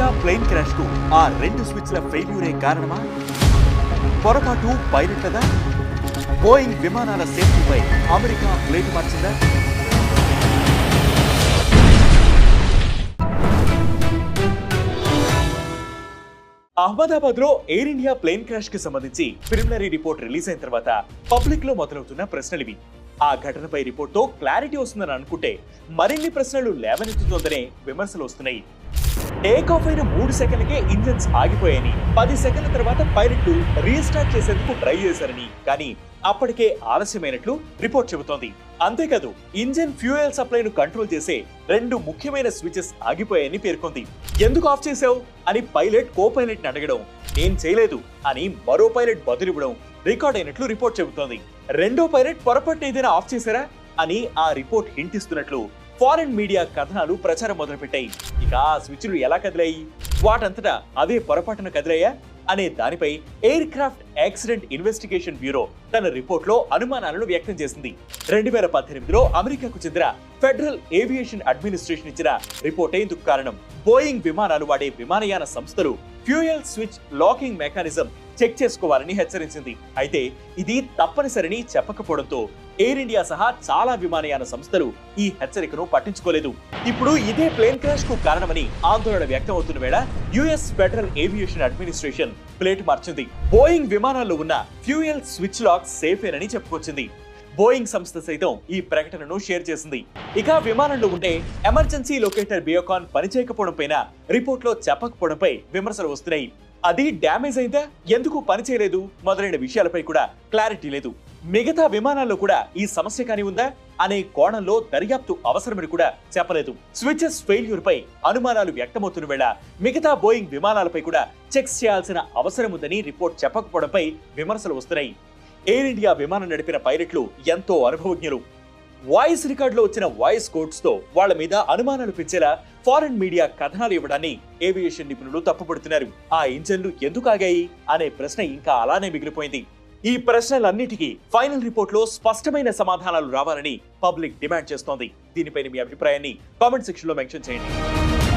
India plane క్రాష్కు ఆ రెండు స్విచ్ల ఫెయిల్యూరే కారణమా? పొరపాటు పైలట్లదా బోయింగ్ విమానాల సేఫ్టీపై అమెరికా ప్లేట్ మార్చిందా? అహ్మదాబాద్లో ఎయిర్ ఇండియా ప్లేన్ క్రాష్కి సంబంధించి ప్రిలిమినరీ రిపోర్ట్ రిలీజ్ అయిన తర్వాత పబ్లిక్లో మొదలవుతున్న ప్రశ్నలు ఇవి ఆ ఘటనపై రిపోర్ట్తో క్లారిటీ వస్తుందని అనుకుంటే మరిన్ని ప్రశ్నలు లేవనెత్తుతోందనే విమర్శలు వస్తున్నాయి. టేక్ ఆఫ్ అయిన మూడు సెకండ్లకే ఇంజన్స్ ఆగిపోయాయని పది సెకండ్ల తర్వాత పైలట్లు రీస్టార్ట్ చేసేందుకు ట్రై చేశారని. కానీ అప్పటికే ఆలస్యమైనట్లు రిపోర్ట్ చెబుతోంది. అంతేకాదు ఇంజిన్ ఫ్యూయల్ సప్లైను కంట్రోల్ చేసే రెండు ముఖ్యమైన స్విచెస్ ఆగిపోయాయని పేర్కొంది. ఎందుకు ఆఫ్ చేసావు అని పైలట్ కో పైలట్ అడగడం నేను చేయలేదు అని మరో పైలట్ బదులివ్వడం రికార్డ్ అయినట్లు రిపోర్ట్ చెబుతోంది. రెండో పైలట్ పొరపాటున ఏదైనా ఆఫ్ చేశారా? అని ఆ రిపోర్ట్ హింటిస్తున్నట్లు ఫారెన్ మీడియా కథనాలు ప్రచారం మొదలుపెట్టాయి. ఇక ఆ స్విచ్లు ఎలా కదిలాయి? వాటంతటా అవే పొరపాటున కదిలాయా? అనే దానిపై aircraft accident investigation bureau తన రిపోర్ట్లో అనుమానాలను వ్యక్తం చేసింది. రెండు వేల పద్దెనిమిదిలో అమెరికాకు చెందిన ఫెడరల్ ఏవియేషన్ అడ్మినిస్ట్రేషన్ ఇచ్చిన రిపోర్టే ఇందుకు కారణం బోయింగ్ విమానాలు వాడే విమానయాన సంస్థలు fuel switch locking mechanism check చేసుకోవాలని హెచ్చరించింది. అయితే ఇది తప్పనిసరిని చెప్పకపోవడంతో ఎయిర్ ఇండియా సహా చాలా విమానయాన సంస్థలు ఈ హెచ్చరికను పట్టించుకోలేదు. ఇప్పుడు ఇదే ప్లేన్ క్రాష్కు కారణమని ఆందోళన వ్యక్తం అవుతున్న వేళ US Federal Aviation Administration plate మార్చింది. బోయింగ్ విమానాల్లో ఉన్న ఫ్యూయల్ స్విచ్ లాక్ సేఫేనని చెప్పుకొచ్చింది. బోయింగ్ సంస్థ సైతం ఈ ప్రకటనను షేర్ చేసింది. ఇక విమానంలో ఉండే ఎమర్జెన్సీ లొకేటర్ బియోకాన్ పనిచేయకపోవడం పైన రిపోర్ట్లో చెప్పకపోవడంపై విమర్శలు వస్తున్నాయి. అది డ్యామేజ్ అయిందా? ఎందుకు పనిచేయలేదు మొదలైన విషయాలపై కూడా క్లారిటీ లేదు. మిగతా విమానాల్లో కూడా ఈ సమస్య కాని ఉందా? అనే కోణంలో దర్యాప్తు అవసరమని కూడా చెప్పలేదు. స్విచెస్ ఫెయిల్యూర్ పై అనుమానాలు వ్యక్తమవుతున్న వేళ మిగతా బోయింగ్ విమానాలపై కూడా చెక్స్ చేయాల్సిన అవసరం ఉందని రిపోర్ట్ చెప్పకపోవడంపై విమర్శలు వస్తున్నాయి. ఎయిర్ ఇండియా విమానం నడిపిన పైలట్లు ఎంతో అనుభవజ్ఞులు. వాయిస్ రికార్డులో వచ్చిన వాయిస్ కోట్స్తో వాళ్ళ వాళ్ళ మీద అనుమానాలు పెంచేలా ఫారెన్ మీడియా కథనాలు ఇవ్వడాన్ని ఏవియేషన్ నిపుణులు తప్పుపడుతున్నారు. ఆ ఇంజన్లు ఎందుకు ఆగాయి అనే ప్రశ్న ఇంకా అలానే మిగిలిపోయింది. ఈ ప్రశ్నలన్నిటికీ ఫైనల్ రిపోర్ట్లో స్పష్టమైన సమాధానాలు రావాలని పబ్లిక్ డిమాండ్ చేస్తోంది. దీనిపైన మీ అభిప్రాయాన్ని కామెంట్ సెక్షన్లో మెన్షన్ చేయండి.